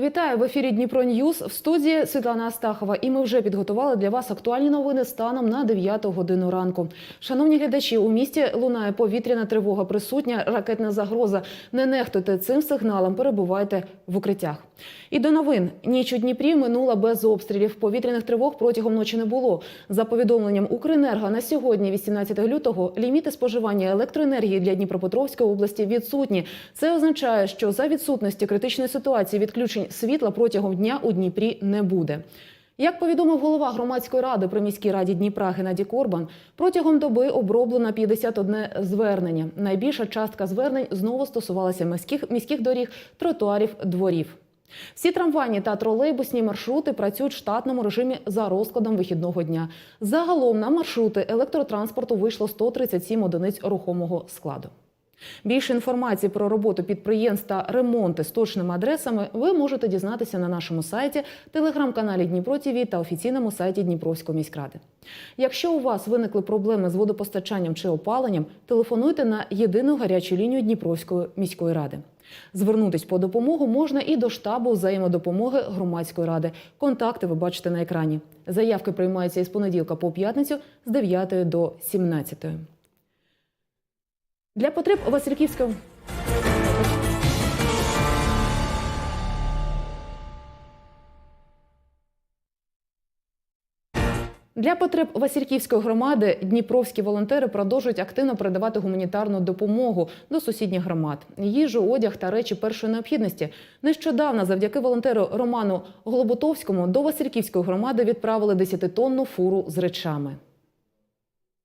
Вітаю в ефірі Дніпро Ньюз. В студії Світлана Астахова. І ми вже підготували для вас актуальні новини станом на 9 годину ранку. Шановні глядачі, у місті лунає повітряна тривога, присутня ракетна загроза. Не нехтуйте цим сигналом, перебувайте в укриттях. І до новин ніч у Дніпрі минула без обстрілів. Повітряних тривог протягом ночі не було. За повідомленням Укренерго на сьогодні, 18 лютого, ліміти споживання електроенергії для Дніпропетровської області відсутні. Це означає, що за відсутності критичної ситуації відключень світла протягом дня у Дніпрі не буде. Як повідомив голова громадської ради при міській раді Дніпра Геннадій Корбан, протягом доби оброблено 51 звернення. Найбільша частка звернень знову стосувалася міських, міських доріг, тротуарів, дворів. Всі трамвайні та тролейбусні маршрути працюють в штатному режимі за розкладом вихідного дня. Загалом на маршрути електротранспорту вийшло 137 одиниць рухомого складу. Більше інформації про роботу підприємств та ремонти з точними адресами ви можете дізнатися на нашому сайті, телеграм-каналі Дніпро ТІВІ та офіційному сайті Дніпровської міськради. Якщо у вас виникли проблеми з водопостачанням чи опаленням, телефонуйте на єдину гарячу лінію Дніпровської міської ради. Звернутись по допомогу можна і до штабу взаємодопомоги громадської ради. Контакти ви бачите на екрані. Заявки приймаються із понеділка по п'ятницю з 9 до 17. Для потреб Васильківського Для потреб Васильківської громади дніпровські волонтери продовжують активно передавати гуманітарну допомогу до сусідніх громад, їжу, одяг та речі першої необхідності. Нещодавно, завдяки волонтеру Роману Голоботовському, до Васильківської громади відправили 10-тонну фуру з речами.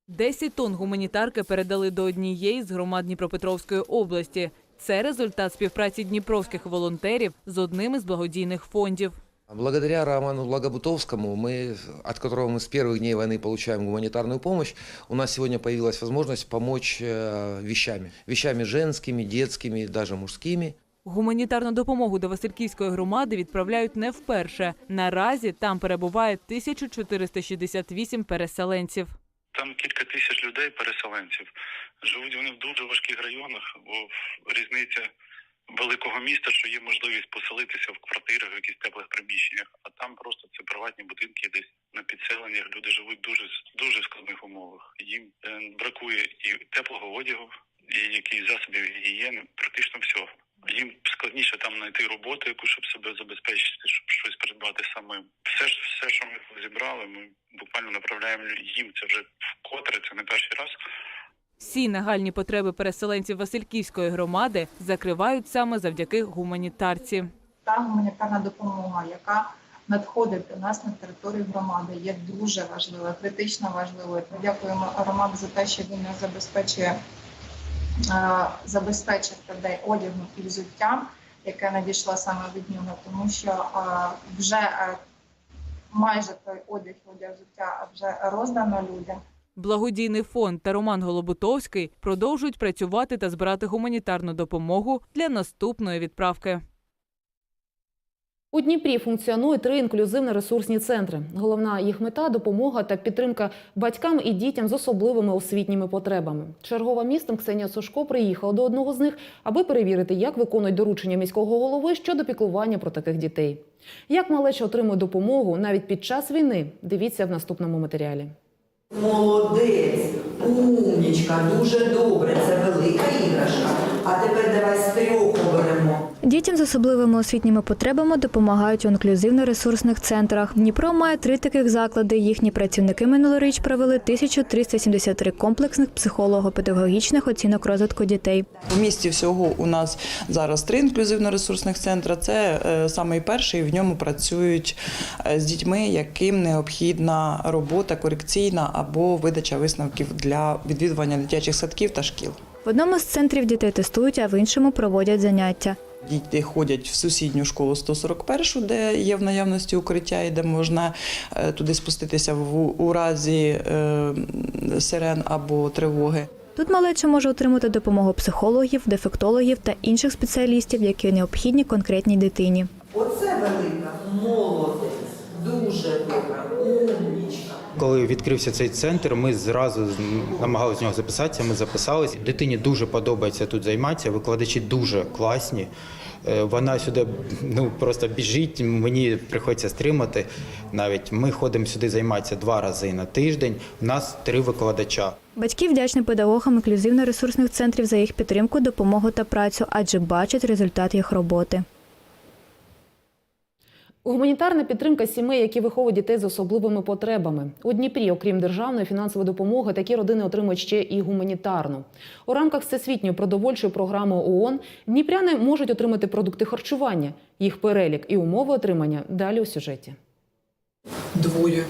10 тонн гуманітарки передали до однієї з громад Дніпропетровської області. Це результат співпраці дніпровських волонтерів з одним із благодійних фондів. Благодаря Роману Благобутовскому, мы, от которого мы с первых дней войны получаем гуманитарную помощь, у нас сегодня появилась возможность помочь э, вещами. Вещами женскими, детскими, даже мужскими. Гуманітарну допомогу до Васильківської громади відправляють не вперше. Наразі там перебуває 1468 переселенців. Там кілька тисяч людей, переселенців. Живуть вони в дуже важких районах, бо різниця великого міста, що є можливість поселитися в квартирах, в якихось теплих приміщеннях, а там просто це приватні будинки, десь на підселеннях люди живуть дуже дуже складних умовах. Їм е, бракує і теплого одягу, і якихось засобів гігієни, практично всього. Їм складніше там знайти роботу, яку щоб себе забезпечити, щоб щось придбати самим. Все ж все, що ми зібрали, ми буквально направляємо їм. Це вже вкотре, це не перший раз. Всі нагальні потреби переселенців Васильківської громади закривають саме завдяки гуманітарці. та гуманітарна допомога, яка надходить до нас на територію громади, є дуже важливою, критично важливою. Дякуємо Роману за те, що він нас забезпечує е, людей одягом і взуттям, яке надійшло саме від нього, тому що е, вже е, майже той одяг і одяг взуття вже роздано людям. Благодійний фонд та Роман Голобутовський продовжують працювати та збирати гуманітарну допомогу для наступної відправки. У Дніпрі функціонує три інклюзивно-ресурсні центри. Головна їх мета допомога та підтримка батькам і дітям з особливими освітніми потребами. Чергова містом Ксенія Сушко приїхала до одного з них, аби перевірити, як виконують доручення міського голови щодо піклування про таких дітей. Як малеча отримує допомогу навіть під час війни, дивіться в наступному матеріалі. Молодець, умнічка, дуже добре. Це велика іграшка. А тепер давай з трьох. Дітям з особливими освітніми потребами допомагають у інклюзивно-ресурсних центрах. Дніпро має три таких заклади. Їхні працівники минулоріч провели 1373 комплексних психолого-педагогічних оцінок розвитку дітей. У місті всього у нас зараз три інклюзивно-ресурсних центри. Це е, самий перший. В ньому працюють е, з дітьми, яким необхідна робота корекційна або видача висновків для відвідування дитячих садків та шкіл. В одному з центрів дітей тестують, а в іншому проводять заняття. Діти ходять в сусідню школу 141, де є в наявності укриття, і де можна е, туди спуститися в у разі е, сирен або тривоги. Тут малеча може отримати допомогу психологів, дефектологів та інших спеціалістів, які необхідні конкретній дитині. Оце велика, молодець, дуже добре. Умнічка. Коли відкрився цей центр, ми зразу намагалися в нього записатися. Ми записалися. Дитині дуже подобається тут займатися. Викладачі дуже класні. Е, Вона сюди ну просто біжить. Мені приходиться стримати. Навіть ми ходимо сюди займатися два рази на тиждень. У нас три викладача. Батьки вдячні педагогам інклюзивно-ресурсних центрів за їх підтримку, допомогу та працю, адже бачать результат їх роботи. Гуманітарна підтримка сімей, які виховують дітей з особливими потребами. У Дніпрі, окрім державної фінансової допомоги, такі родини отримують ще і гуманітарну. У рамках всесвітньої продовольчої програми ООН дніпряни можуть отримати продукти харчування. Їх перелік і умови отримання далі у сюжеті. Двоє.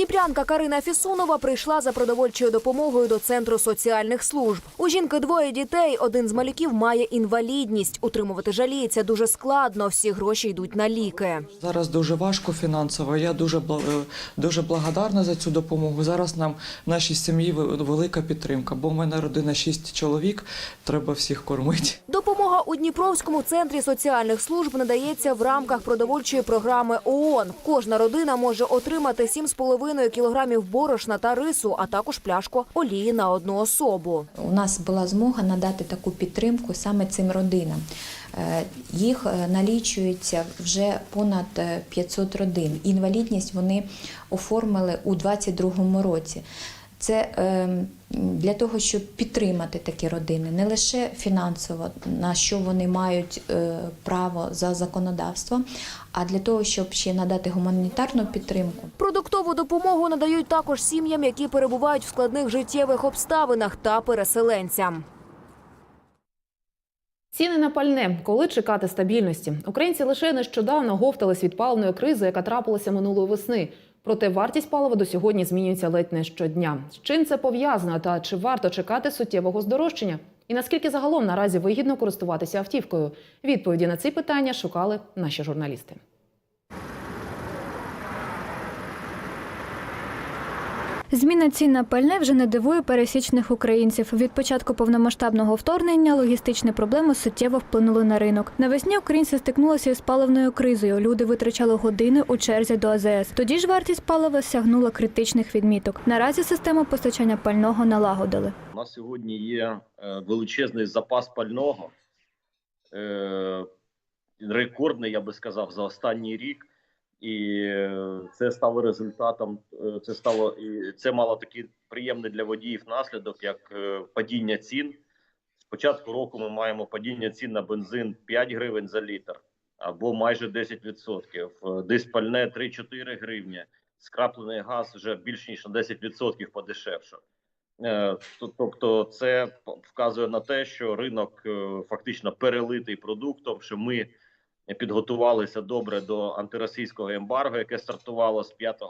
Дніпрянка Карина Фісунова прийшла за продовольчою допомогою до центру соціальних служб. У жінки двоє дітей. Один з малюків має інвалідність. Утримувати жаліється дуже складно. Всі гроші йдуть на ліки. Зараз дуже важко фінансово. Я дуже е, дуже благодарна за цю допомогу. Зараз нам нашій сім'ї ве- велика підтримка, бо в мене родина шість чоловік. Треба всіх кормити. Допомога у Дніпровському центрі соціальних служб надається в рамках продовольчої програми ООН. Кожна родина може отримати 7,5 кілограмів борошна та рису, а також пляшку олії на одну особу. У нас була змога надати таку підтримку саме цим родинам. Е, Їх е, налічується вже понад е, 500 родин. Інвалідність вони оформили у 2022 році. Це е, для того, щоб підтримати такі родини, не лише фінансово, на що вони мають е, право за законодавством, а для того, щоб ще надати гуманітарну підтримку. Продуктову допомогу надають також сім'ям, які перебувають в складних життєвих обставинах та переселенцям. Ціни на пальне. Коли чекати стабільності? Українці лише нещодавно говтались від паливної кризи, яка трапилася минулої весни. Проте вартість палива до сьогодні змінюється ледь не щодня. З чим це пов'язано та чи варто чекати суттєвого здорожчання? І наскільки загалом наразі вигідно користуватися автівкою? Відповіді на ці питання шукали наші журналісти. Зміна цін на пальне вже не дивує пересічних українців. Від початку повномасштабного вторгнення логістичні проблеми суттєво вплинули на ринок. Навесні українці стикнулися із паливною кризою. Люди витрачали години у черзі до АЗС. Тоді ж вартість палива сягнула критичних відміток. Наразі систему постачання пального налагодили. У нас сьогодні є е, величезний запас пального, е, рекордний, я би сказав, за останній рік. І е, це стало результатом. е, Це стало і це мало такий приємний для водіїв наслідок, як е, падіння цін. З початку року ми маємо падіння цін на бензин 5 гривень за літр або майже 10%. Е, Десь пальне 3-4 гривні. Скраплений газ вже більш ніж на 10% подешевше. Тобто, це вказує на те, що ринок фактично перелитий продуктом, що ми підготувалися добре до антиросійського ембарго, яке стартувало з 5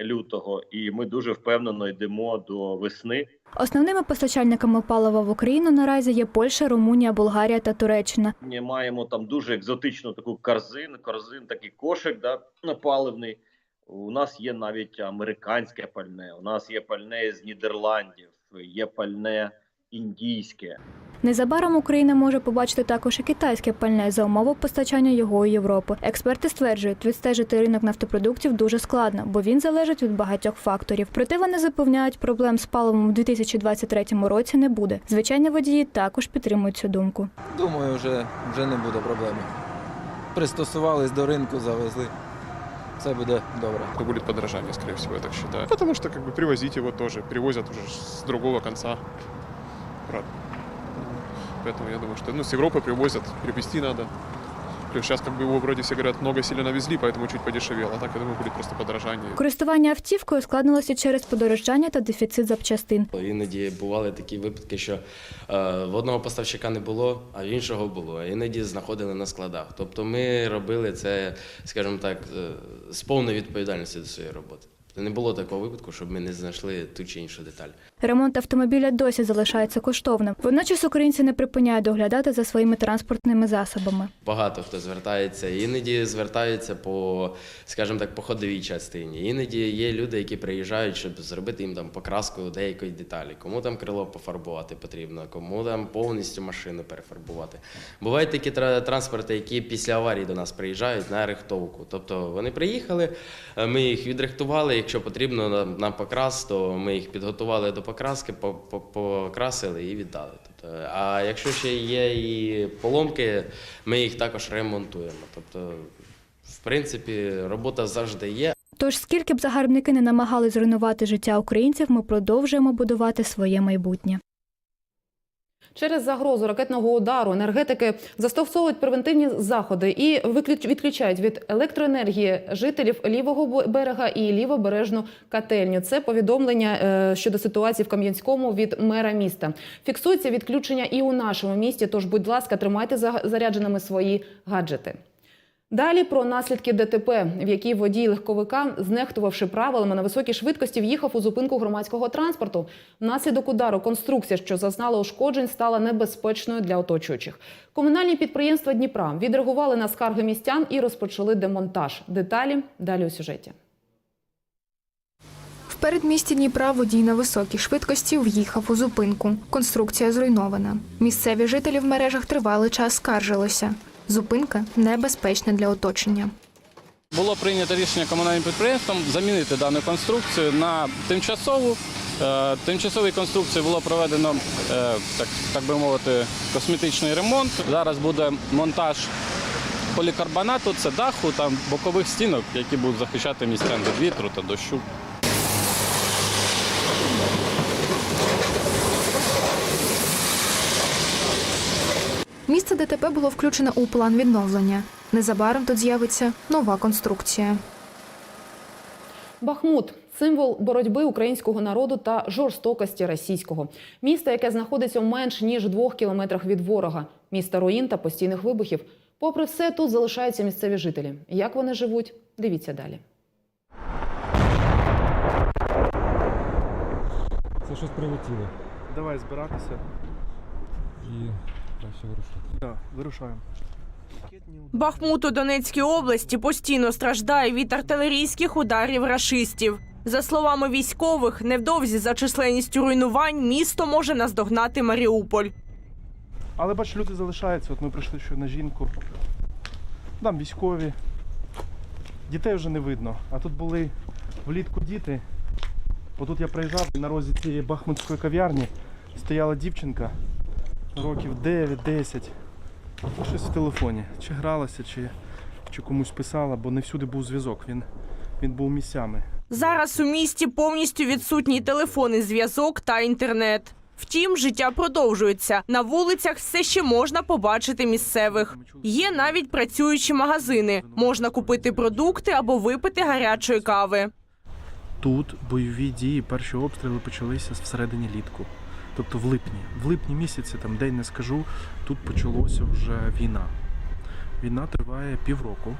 лютого, і ми дуже впевнено йдемо до весни. Основними постачальниками палива в Україну наразі є Польща, Румунія, Болгарія та Туреччина. Ми маємо там дуже екзотичну таку корзин, корзин, такий кошик, да, паливний. У нас є навіть американське пальне, у нас є пальне з Нідерландів, є пальне індійське. Незабаром Україна може побачити також і китайське пальне за умови постачання його у Європу. Експерти стверджують, відстежити ринок нафтопродуктів дуже складно, бо він залежить від багатьох факторів. Проте вони запевняють, проблем з паливом у 2023 році не буде. Звичайні водії також підтримують цю думку. Думаю, вже, вже не буде проблеми. Пристосувались до ринку, завезли. Все буде добре. то будет подорожание, скорее всего, я так считаю. Потому что как бы привозить его тоже, привозят уже с другого конца Правда. Поэтому я думаю, что ну, с Европы привозят, привезти надо. Плюс сейчас как бы его вроде все говорят, много сильно навезли, поэтому чуть подешевело. А так, я думаю, будет просто подорожание. Користування автівкою складнилося через подорожчання та дефіцит запчастин. Іноді бували такі випадки, що е, в одного поставщика не було, а в іншого було. Іноді знаходили на складах. Тобто ми робили це, скажімо так, е, з повною відповідальністю до своєї роботи. Тобто не було такого випадку, щоб ми не знайшли ту чи іншу деталь. Ремонт автомобіля досі залишається коштовним. Водночас українці не припиняють доглядати за своїми транспортними засобами. Багато хто звертається, іноді звертаються по, скажімо так, по ходовій частині. Іноді є люди, які приїжджають, щоб зробити їм там покраску деякої деталі. Кому там крило пофарбувати потрібно, кому там повністю машину перефарбувати. Бувають такі транспорти, які після аварії до нас приїжджають на рихтовку. Тобто вони приїхали, е, ми їх відрихтували. Якщо потрібно нам, покрас, то ми їх підготували до покраски, по- по- покрасили і віддали. Тобто, а якщо ще є і поломки, ми їх також ремонтуємо. Тобто, в принципі, робота завжди є. Тож, скільки б загарбники не намагали зруйнувати життя українців, ми продовжуємо будувати своє майбутнє. Через загрозу ракетного удару енергетики застосовують превентивні заходи і відключають від електроенергії жителів лівого берега і лівобережну котельню. Це повідомлення е, щодо ситуації в Кам'янському від мера міста. Фіксується відключення і у нашому місті. Тож, будь ласка, тримайте за- зарядженими свої гаджети. Далі про наслідки ДТП, в якій водій легковика, знехтувавши правилами на високій швидкості, в'їхав у зупинку громадського транспорту. Внаслідок удару конструкція, що зазнала ушкоджень, стала небезпечною для оточуючих. Комунальні підприємства Дніпра відреагували на скарги містян і розпочали демонтаж. Деталі далі у сюжеті. В передмісті Дніпра водій на високій швидкості в'їхав у зупинку. Конструкція зруйнована. Місцеві жителі в мережах тривалий час скаржилися. Зупинка небезпечна для оточення. Було прийнято рішення комунальним підприємством замінити дану конструкцію на тимчасову. Е, Тимчасовій конструкції було проведено, е, так, так би мовити, косметичний ремонт. Зараз буде монтаж полікарбонату, це даху та бокових стінок, які будуть захищати містян від вітру та дощу. Місце ДТП було включено у план відновлення. Незабаром тут з'явиться нова конструкція. Бахмут символ боротьби українського народу та жорстокості російського. Місто, яке знаходиться менш ніж двох кілометрах від ворога. Місто руїн та постійних вибухів. Попри все, тут залишаються місцеві жителі. Як вони живуть? Дивіться далі. Це щось прилетіло. Давай збиратися. І краще вирушати. Так, вирушаємо. Бахмут у Донецькій області постійно страждає від артилерійських ударів рашистів. За словами військових, невдовзі за численністю руйнувань місто може наздогнати Маріуполь. Але бач, люди залишаються. От ми прийшли ще на жінку. Там військові. Дітей вже не видно. А тут були влітку діти. Отут я приїжджав на розі цієї бахмутської кав'ярні. Стояла дівчинка років 9-10. Щось в телефоні. Чи гралася, чи, чи комусь писала, бо не всюди був зв'язок. Він, він був місцями. Зараз у місті повністю відсутній телефонний зв'язок та інтернет. Втім, життя продовжується. На вулицях все ще можна побачити місцевих. Є навіть працюючі магазини. Можна купити продукти або випити гарячої кави. Тут бойові дії, перші обстріли почалися всередині літку. Тобто в липні. В липні місяці, там день не скажу, тут почалося вже війна. Війна триває півроку.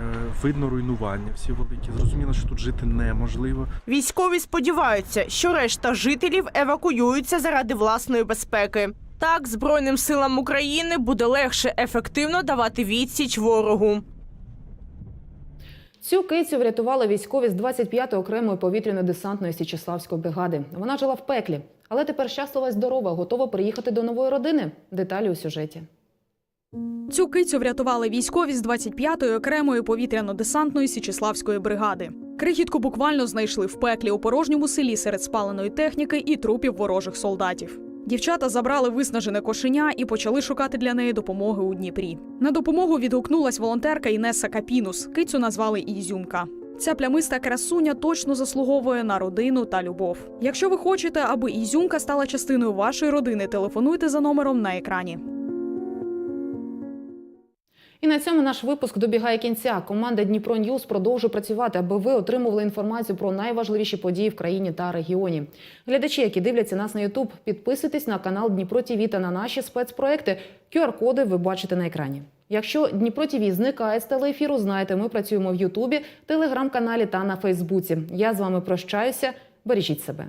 Е, Видно руйнування всі великі. Зрозуміло, що тут жити неможливо. Військові сподіваються, що решта жителів евакуюються заради власної безпеки. Так, Збройним силам України буде легше ефективно давати відсіч ворогу. Цю кицю врятували військові з 25-ї окремої повітряно-десантної Січеславської бригади. Вона жила в пеклі, але тепер щаслива й здорова, готова приїхати до нової родини. Деталі у сюжеті. Цю кицю врятували військові з 25-ї окремої повітряно-десантної Січеславської бригади. Крихітку буквально знайшли в пеклі у порожньому селі серед спаленої техніки і трупів ворожих солдатів. Дівчата забрали виснажене кошеня і почали шукати для неї допомоги у Дніпрі. На допомогу відгукнулась волонтерка Інеса Капінус. Кицю назвали Ізюмка. Ця плямиста красуня точно заслуговує на родину та любов. Якщо ви хочете, аби Ізюмка стала частиною вашої родини, телефонуйте за номером на екрані. І на цьому наш випуск добігає кінця. Команда Дніпро Ньюз продовжує працювати, аби ви отримували інформацію про найважливіші події в країні та регіоні. Глядачі, які дивляться нас на Ютуб, підписуйтесь на канал Дніпро ТІВІ та на наші спецпроекти. QR-коди ви бачите на екрані. Якщо Дніпро ТІВІ зникає з телеефіру, знаєте, ми працюємо в Ютубі, телеграм-каналі та на Фейсбуці. Я з вами прощаюся. Бережіть себе.